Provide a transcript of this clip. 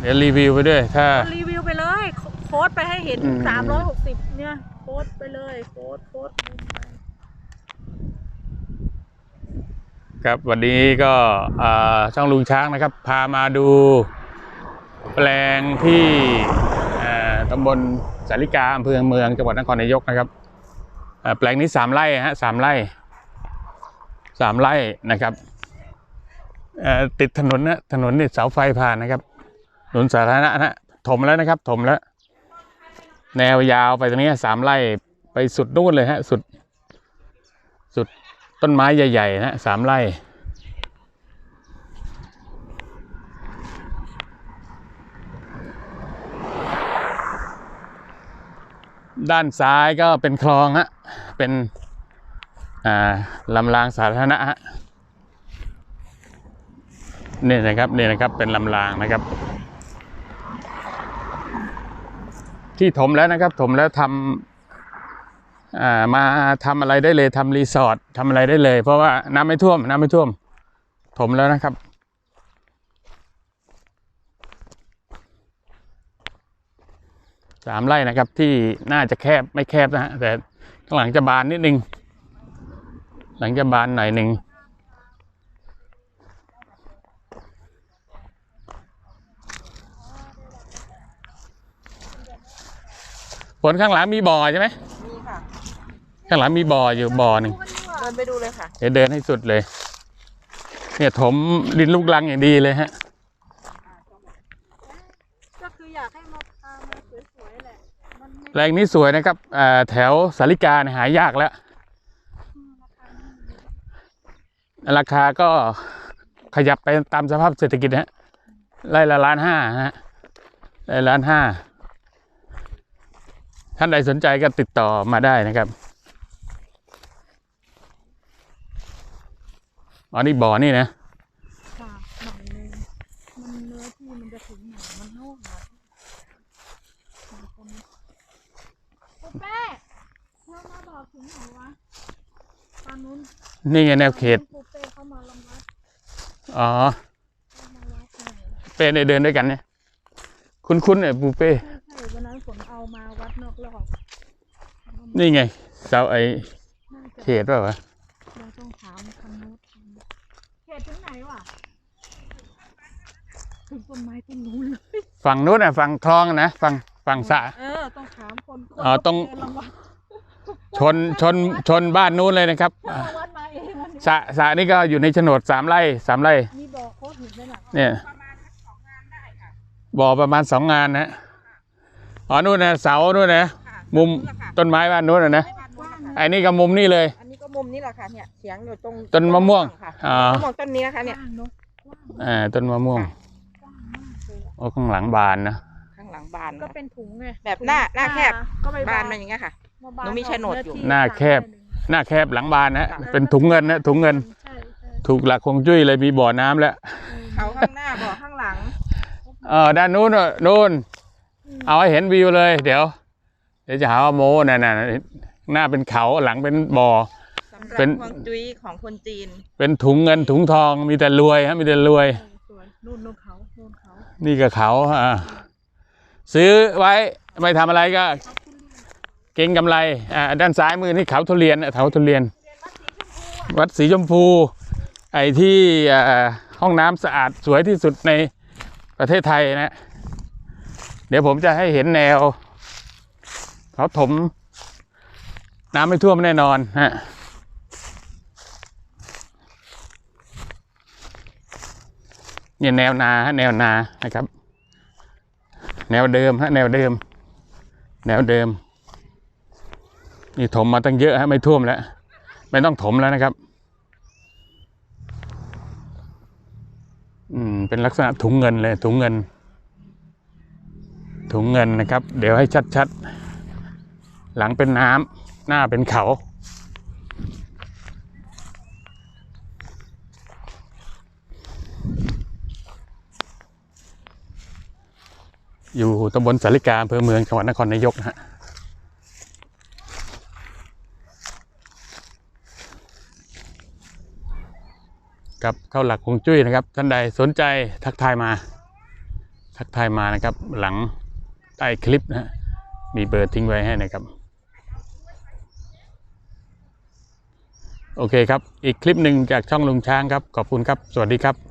เดี๋ยวรีวิวไปด้วยถ้า รีวิวไปเลยโคโค้ดไปให้เห็นอืม สามร้อยหกสิบเนี่ยโค้ดไปเลยโค้ดโค้ดไปครับวันนี้ก็อ่าช่องลุงช้างนะครับ พามาดูแปลงที่อ่าตำบลสาริกาอำเภอเมืองจังหวัดนครนายกนะครับอ่าแปลงนี้สามไร่ฮะสามไร่สามไร่นะครับเอ่อติดถนนนะถนนนี่เสาไฟผ่านนะครับ ถนนสาธารณะนะถมแล้วนะครับ ถมแล้ว แนวยาวไปตรงนี้สามไร่ไปสุดนู่นเลยฮะ สุด สุดต้นไม้ใหญ่ๆนะสามไร่ด้านซ้ายก็เป็นคลองฮะ เป็นลำรางสาธารณะฮะนี่นะครับ นี่นะครับ เป็นลำรางนะครับ ที่ถมแล้วนะครับถมแล้วทำมาทำอะไรได้เลยทำรีสอร์ททำอะไรได้เลย เพราะว่าน้ำไม่ท่วม น้ำไม่ท่วม ถมแล้วนะครับ สามไร่นะครับที่น่าจะแคบไม่แคบนะฮะแต่ข้างหลังจะบานนิดนึง หลังจะบานหน่อยหนึ่ง ผลข้างหลังมีบ่อใช่ไหมมีค่ะ ข้างหลังมีบ่ออยู่บ่อหนึ่งเดินไปดูเลยค่ะ เดี๋ยวเดินให้สุดเลย เนี่ยถมดินลูกลังอย่างดีเลยฮะ ก็คืออยากให้มาพามาสวยๆแหละมันไม่แปลงนี้สวยนะครับอ่าแถวสาริกาเนี่ยหายากแล้ว ราคาก็ขยับไปตามสภาพเศรษฐกิจนะฮะไร่ละล้านห้าฮะไร่ละล้านห้า ท่านใดสนใจก็ติดต่อมาได้นะครับอ๋อนี่บ่อนี่นะค่ะหน่อยนึงมันเนื้อที่มันจะถึงไหนมันโน่นนะคุณแม่เธอมาบอกถึงไหนวะตอนนู้นนี่ไงแนวเขตปูเป้เข้ามาลำวัดอ๋อเข้ามาวัดหน่อยเป้เนี่ยเดินด้วยกันเนี่ย คุ้นๆเนี่ยปูเป้ ใช่ใช่วันนั้นฝนเอามาวัดนอกรอบนี่ไงเสาไอน่าจะเขตว่าวะเราต้องถามทางโน้นทางนี้เขตถึงไหนวะถึงต้นไม้ต้นนู้นเลยฝั่งนู้นน่ะฝั่งคลองนะฝั่งฝั่งสระ เออต้องถามคนคนอ๋อต้อง เดินลำวัดชนชนชนบ้านนู้นเลยนะครับเอาวัดมาเองวันนี้สระสระนี่ก็อยู่ในโฉนดสามไร่สามไร่ มีบอกโคตรหินด้วยนะเนี่ยบ่อประมาณสองงานนะ อ๋อนู่นนะเสานู่นนะค่ะมุมนู่นแหละค่ะต้นไม้บ้านนู้นนะนะไม่บ้านนู้นนะคะไอ้นี่ก็มุมนี่เลย อันนี้ก็มุมนี้แหละค่ะเนี่ยเสียงอยู่ตรงต้นมะม่วงค่ะอ๋อ มะม่วงต้นนี้นะคะเนี่ย กว้างเนอะกว้างอ่าต้นมะม่วงกว้างมากเลยอะโอ้ข้างหลังบานนะข้างหลังบานก็นะเป็นถุงไงแบบหน้าหน้าแคบ ก็ไปบานมันอย่างเงี้ยค่ะมาบาหนูมีโฉนดอยู่เที่หน้าแคบสมไร่หนึ่งหน้าแคบหลังบานนะเป็นถุงเงินนะถุงเงิน ใช่ใช่ถูกหลักคงจุ้ยเลยมีบ่อน้ำแล้ว เขาข้างหน้าบ่อข้างหลัง เออด้านนู้นน่ะนู้น เอาให้เห็นวิวเลย เดี๋ยว เดี๋ยวจะหาว่าโม้น่ะน่ะหน้าเป็นเขาหลังเป็นบ่อ สำหรับเป็นฮวงจุ้ยของคนจีนเป็นถุงเงินถุงทองมีแต่รวยฮะมีแต่รวยเออสวยนู่นนู่นเขานู่นเขานี่ก็เขาอ่าซื้อไว้ไม่ทำอะไรก็เก่งกำไรอ่าด้านซ้ายมือนี่เขาทุเรียนน่ะเขาทุเรียน วัดสีชมพู ไอ้ที่อ่าห้องน้ำสะอาดสวยที่สุดในประเทศไทยนะ เดี๋ยวผมจะให้เห็นแนว เขาถม น้ำไม่ท่วมแน่นอนฮะเนี่ยแนวนาฮะแนวนานะครับ แนวเดิมฮะแนวเดิม แนวเดิมนี่ถมมาตั้งเยอะฮะไม่ท่วมแล้ว ไม่ต้องถมแล้วนะครับ อืมเป็นลักษณะถุงเงินเลยถุงเงิน ถุงเงินนะครับ เดี๋ยวให้ชัดๆ หลังเป็นน้ำหน้าเป็นเขา อยู่ตำบลสาริกาอำเภอเมืองจังหวัดนครนายกนะฮะกับเข้าหลักคงจุ้ยนะครับ ท่านใดสนใจทักทายมา ทักทายมานะครับหลัง ใต้คลิปนะฮะมีเบอร์ทิ้งไว้ให้นะครับ โอเคครับ อีกคลิปหนึ่งจากช่องลุงช้างครับ ขอบคุณครับ สวัสดีครับ